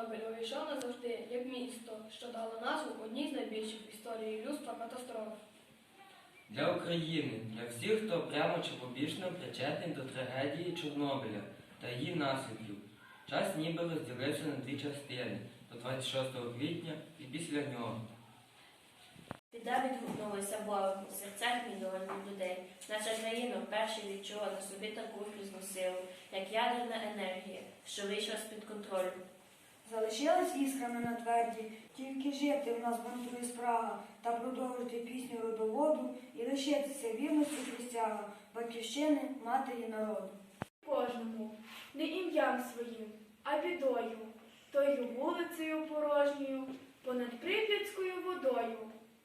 Чорнобиль увійшов назавжди як місто, що дало назву одній з найбільших в історії людства катастроф. Для України, для всіх, хто прямо чи побічно причетний до трагедії Чорнобиля та її наслідків. Час ніби розділився на дві частини до 26 квітня і після нього. Біда відгукнулася болем у серцях мільйонів людей. Наша країна вперше відчула на собі таку грізну силу, як ядерна енергія, що вийшла з-під контролю. Залишилась іскрами на тверді, тільки жити в нас бунтує спрага та продовжити пісню родоводу і лишитися вірності присяга батьківщини, матері народу. кожному, не ім'ям своїм, а бідою, тою вулицею порожньою, понад Прип'ятською водою.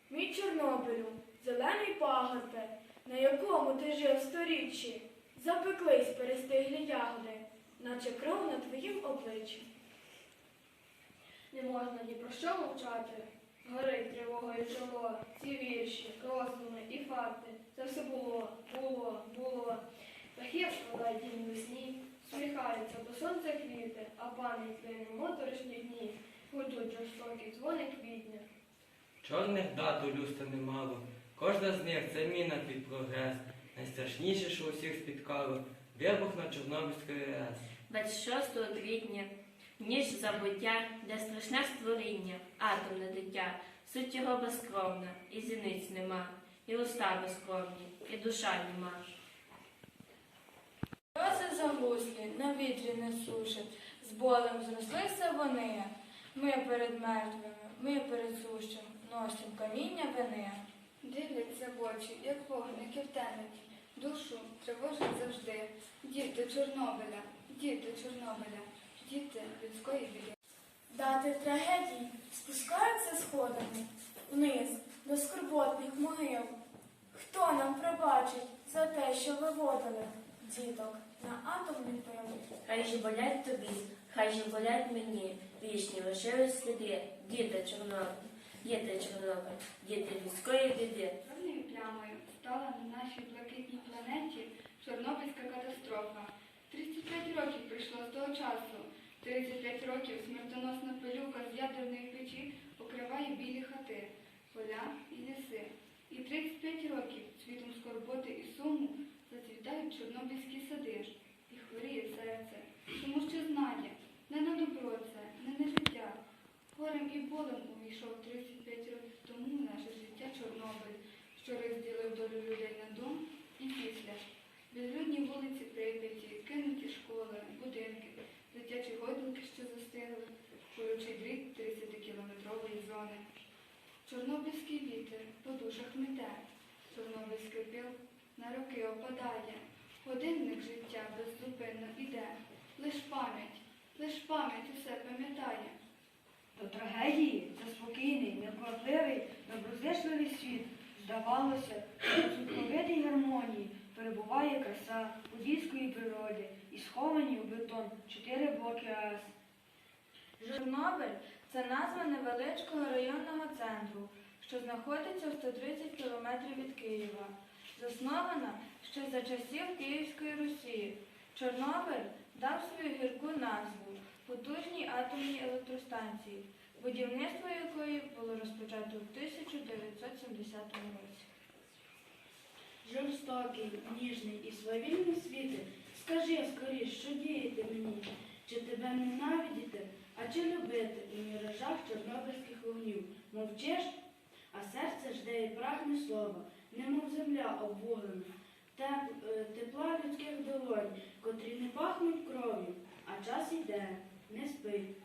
Мій Чорнобилю, зелений пагорбе, на якому ти жив сторіччі, запеклись перестиглі ягоди, наче кров на твоїм обличчі. Не можна ні про що мовчати. Горить тривогою чоло, ці вірші, роздуми і факти. Це все було, було, було. Птахів складають дім весні, сміхаються до сонця квіти, а пам'ять плине в моторошні дні. Гудуть жорстокі дзвони квітня. Чорних дат у люстра немало. Кожна з них це міна під прогрес. Найстрашніше, що усіх спіткало, вибух на Чорнобильській АЕС. 26 квітня, ніж забуття, де страшне створіння, атомне дитя, суть його безкровна, і зіниць нема, і уста безкровні, і душа нема. Роси загуслі, на вітрі не сушать, з болем зрослися вони. Ми перед мертвими, ми перед сущим, носим каміння вини. Дивляться в очі, як вогники в темені, душу тривожить завжди. Діти Чорнобиля, діти Чорнобиля, діти людської біди. Дати трагедій спускаються сходами вниз до скорботних могил. Хто нам пробачить за те, що виводили діток на атомний пил? Хай же болять тобі, хай же болять мені, вічні лишили сліди, діти Чорнобиль, діти Чорнобиль, діти людської біди. Чорною плямою стала на нашій блакитній планеті Чорнобильська катастрофа. 35 років пройшло з того часу. 35 років смертоносна пилюка з ядерної печі покриває білі хати, поля і ліси. І 35 років світом скорботи і суму зацвітають чорнобильські сади. І хворіє серце, тому що знає, не на добро це, не на життя. Горем і болем увійшов 35 років тому наше життя Чорнобиль, що розділив долю людей на до і після. Безлюдні вулиці Прип'яті, кинуті будинки, дитячі гойдалки, що застигли, колючий дріт 30-кілометрової зони. Чорнобильський вітер по душах мете, Чорнобильський пил на роки опадає, годинник життя беззупинно іде, лиш пам'ять, лиш пам'ять усе пам'ятає. До трагедії за спокійний, неквапливий, доброзичливий світ. Здавалося, що в цілковитій гармонії перебуває краса подільської природи і сховані у бетон чотири блоки АЕС. Чорнобиль це назва невеличкого районного центру, що знаходиться в 130 кілометрів від Києва. Заснована ще за часів Київської Русі. Чорнобиль дав свою гірку назву потужній атомній електростанції, будівництво якої було розпочато в 1970 році. Жорстокий, ніжний і свавільний світе, скажи скоріш, що діяти мені, чи тебе ненавидіти, а чи любити? У міражах чорнобильських вогнів? Мовчиш, а серце жде і прагне слова, немов земля обвуглена, теп, е, тепла людських долонь, котрі не пахнуть кров'ю, а час іде, не спить.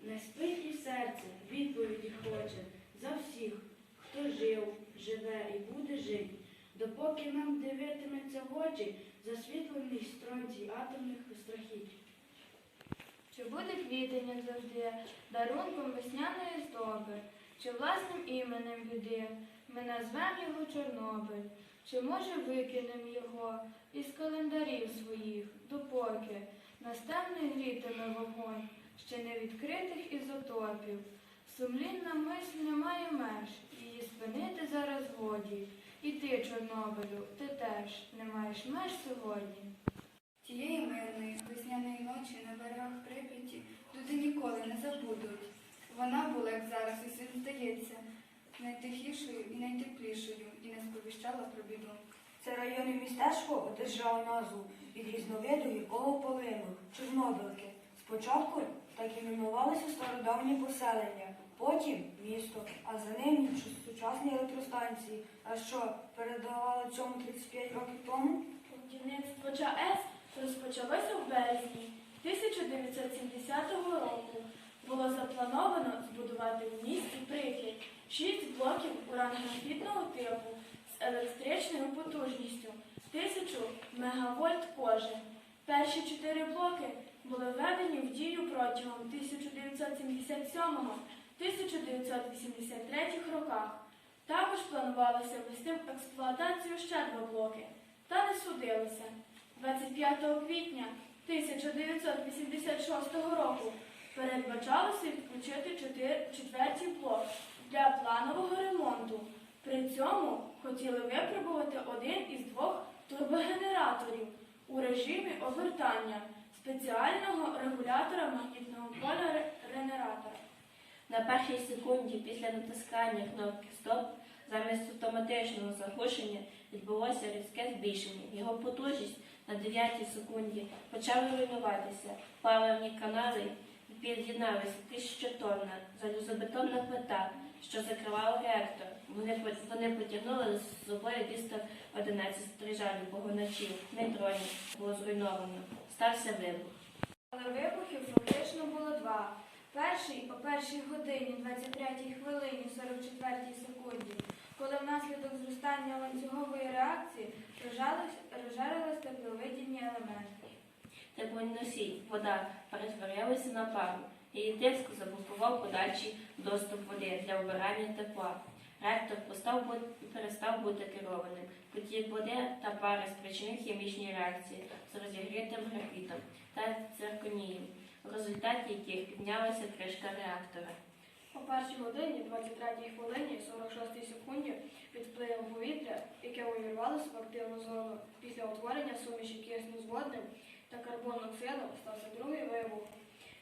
Не спить і серце, відповіді хоче за всіх, хто жив, живе і буде жити допоки нам дивитиметься в очі засвітлений стронцій атомних страхіть. Чи буде квітень, як завжди, дарунком весняної здоби, чи власним іменем біди ми назвем його Чорнобиль, чи може викинем його із календарів своїх, допоки нас темний грітиме вогонь ще не відкритих ізотопів. Сумлінна мисль не має меж, її спинити зараз годі. І ти, Чорнобилю, ти теж не маєш меж сьогодні. Тієї мирної весняної ночі на берегах Прип'яті люди ніколи не забудуть. було, як зараз усім здається, найтихішою і найтеплішою, і не сповіщала про біду. Це районне містечко одержало назву від різновиду гіркого полину Чорнобилки. Спочатку так іменувалося стародавнє поселення, потім місто, а за ним сучасні електростанції. А що передавали цьому 35 років тому? Будівництво ЧАЕС розпочалося в березні 1970 року. Було заплановано збудувати в місті Прип'ять шість блоків уранграфітного типу з електричною потужністю 1000 мегавольт кожен. Перші чотири блоки були введені в дію протягом 1977-1983 роках. Також планувалося ввести в експлуатацію ще два блоки, та не судилося. 25 квітня 1986 року передбачалося відключити четвертий блок для планового ремонту. При цьому хотіли випробувати один із двох турбогенераторів у режимі обертання спеціального регулятора магнітного. На першій секунді після натискання кнопки Стоп замість автоматичного заглушення відбулося різке збільшення. Його потужність на 9 секунді почала руйнуватися. Паливні канали під'єдналися тисячотонна залізобетонна плита, що закривала реактор. Вони, вони потягнули з собою 211 стрижалів погоначів, нейтронів було зруйновано. Стався вибух. Але вибухів фактично було два. Перший о першій годині 23 хвилині 44 секунді, коли внаслідок зростання ланцюгової реакції розжарились, тепловидні елементи. Теплоносій, вода перетворилася на пару. Її тиск заблокував подальший доступ води для вбирання тепла. Бу- перестав бути керованим. Потік води та пари спричинив хімічні реакції з розігрітим графітом та цирконієм, в результаті яких піднялася кришка реактора. О першій годині, 23 хвилині, 46 секунді під впливом повітря, яке увірвалося в активну зону після утворення суміші кисню з водним та карбоноксидом, стався другий вибух,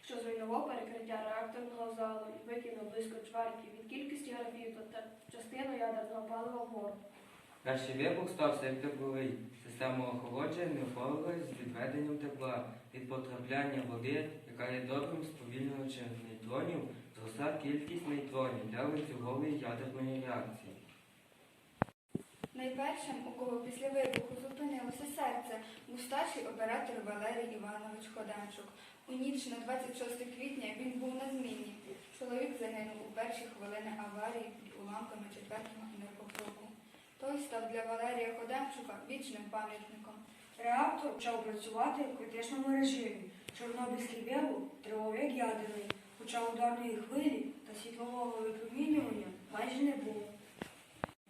що зруйнував перекриття реакторного залу і викинув близько чверті від кількості графіту та частину ядерного палива вгору. Перший вибух стався як тепловий. Система охолодження не з відведенням тепла. Від потрапляння води, яка є добрим сповільнювачем нейтронів, зросла кількість нейтронів для ланцюгової ядерної реакції. Найпершим, у кого після вибуху зупинилося серце, був старший оператор Валерій Іванович Ходанчук. У ніч на 26 квітня він був на зміні. Чоловік загинув у перші хвилини аварії під уламками четвертого. Той став для Валерія Ходанчука вічним пам'ятником. Реактор почав працювати в критичному режимі. Чорнобильський вибух тривав ядерний, хоча ударної хвилі та світлового випромінювання майже не було.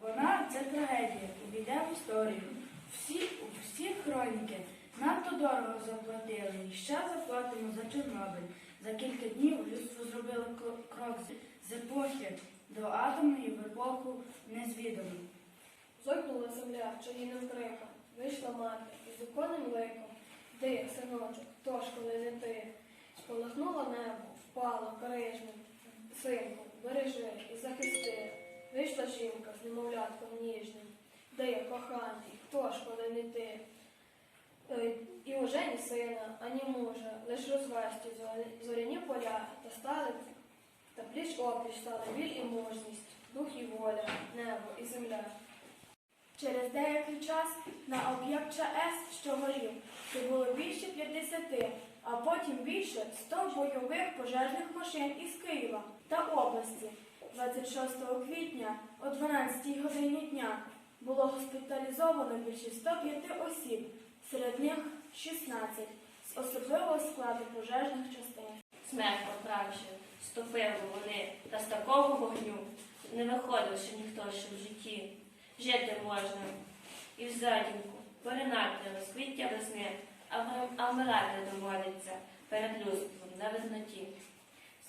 Вона це трагедія, увійде в історію. Всі, всі хроніки надто дорого заплатили і ще заплатимо за Чорнобиль. За кілька днів людство зробило крок з- епохи до атомної в епоху незвідану. Зойкнула земля чарівним криком, вийшла мати із законним ликом. Ти, синочок, хто ж коли не ти? Сполихнуло небо, впало крижним. Синку, бережи і захисти. Вийшла жінка з немовлятком ніжним. Де, коханий, хто ж коли не ти? Е, І уже ні сина, ані мужа, лиш розвесті зоряні поля та стали та пліч опліч стали біль і мужність, дух і воля, небо і земля. Через деякий час на об'єкт ЧАЕС, що горів, прибуло більше 50, а потім більше 100 бойових пожежних машин із Києва та області. 26 квітня о 12 годині дня було госпіталізовано більше 105 осіб, серед них 16 з особливого складу пожежних частин. Смерть поправши, ступили вони, та з такого вогню не виходив ще ніхто ще в житті. Жити можна і в затінку, поринати розквіття весни, а, вм- а вмирати доводиться перед людством на визнаті.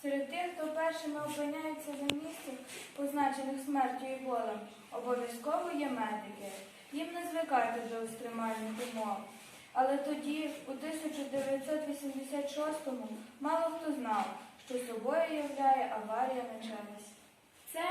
Серед тих, хто першими опиняється за місцем, позначених смертю і болем, обов'язково є медики. Їм не звикати до екстремальних умов. Але тоді, у 1986-му, мало хто знав, що собою являє аварія на ЧАЕС. Це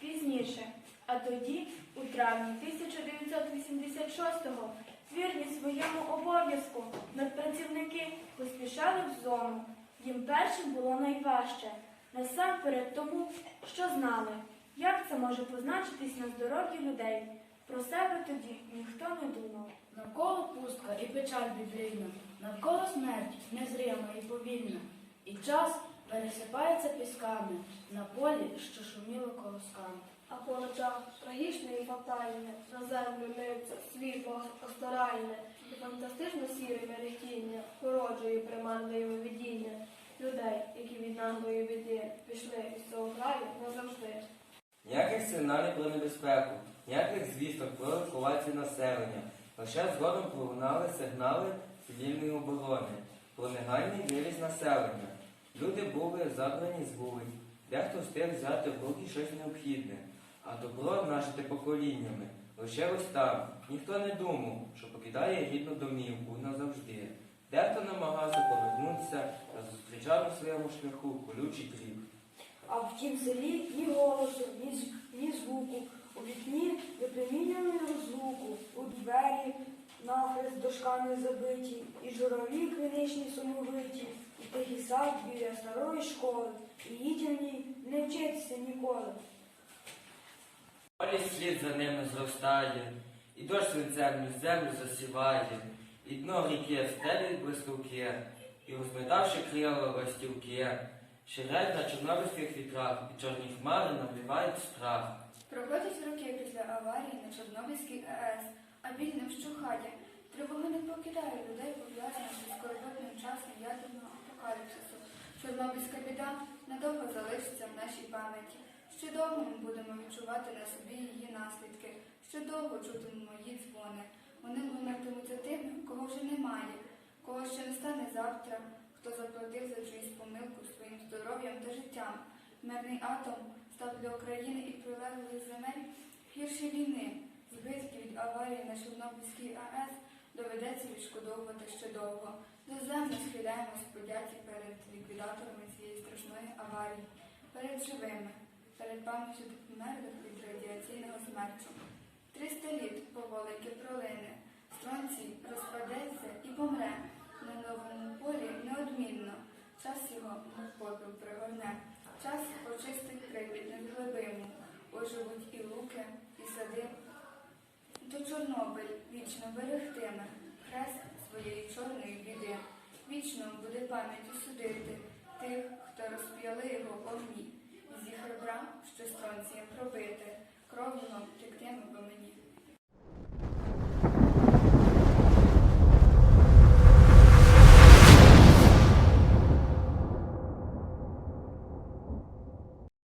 пізніше. А тоді, у травні 1986-го, вірні своєму обов'язку, медпрацівники поспішали в зону. Їм першим було найважче. Насамперед тому, що знали, як це може позначитись на здоров'ї людей. Про себе тоді ніхто не думав. Навколо пустка і печаль біблійна, навколо смерть незрима і повільна, і час пересипається пісками на полі, що шуміло колосками. А по ночах трагічне і фатальне, на землю лється світло остаральне, і фантастично сіре мерехтіння породжує приманливе видіння людей, які від наглої біди пішли із цього краю назавжди. Ніяких сигналів про небезпеку, ніяких звісток про евакуацію населення. Лише згодом пролунали сигнали цивільної оборони про негайний вивіз населення. Люди були забрані з вулиць, дехто встиг взяти в руки щось необхідне, а добро нажите поколіннями. Лише ось там. Ніхто не думав, що покидає рідну домівку назавжди. Дехто намагався повернутися та зустрічав на своєму шляху колючий дріб. А в тім селі ні голосу, ні, ні звуку. У вікні випромінювали розлуку, у двері нахрест дошками забиті, і журавлі криничні сумовиті, і тихий сад біля старої школи, і ній не вчитися ніколи. Полі слід за ними зростає, і дощ свинцем землю засіває, і дно ріки стелють блискавки, і розметавши крила ластівки, ширять на чорнобильських вітрах, і чорні хмари навівають страх. Проходять роки після аварії на Чорнобильській АЕС, а біль не вщухає. Тривога не покидає людей, пов'язаних зі скорботним часом ядерного апокаліпсису. Чорнобильська біда надовго залишиться в нашій пам'яті. Ще довго ми будемо відчувати на собі її наслідки, ще довго чутимемо її дзвони. Вони лунатимуться тими, кого вже немає, кого ще не стане завтра, хто заплатив за чиюсь помилку своїм здоров'ям та життям. Мирний атом став для України і прилеглих земель гірше війни. Збитки від аварії на Чорнобильській АЕС доведеться відшкодовувати ще довго. До землі схиляємось подяті перед ліквідаторами цієї страшної аварії, перед живими, перед пам'яттю померлих від радіаційного смерчу. Триста літ поволики пролине, стронцій розпадеться і помре. На новому полі неодмінно. Час його попіл пригорне. Час очистить припід невглибиму. Оживуть і луки, і сади. То Чорнобиль вічно берегтиме хрест своєї чорної біди. Вічно буде пам'яттю судити тих, хто розп'яли його огні. Зі хребра, що стронцієм пробити, кров його тектиме би мені.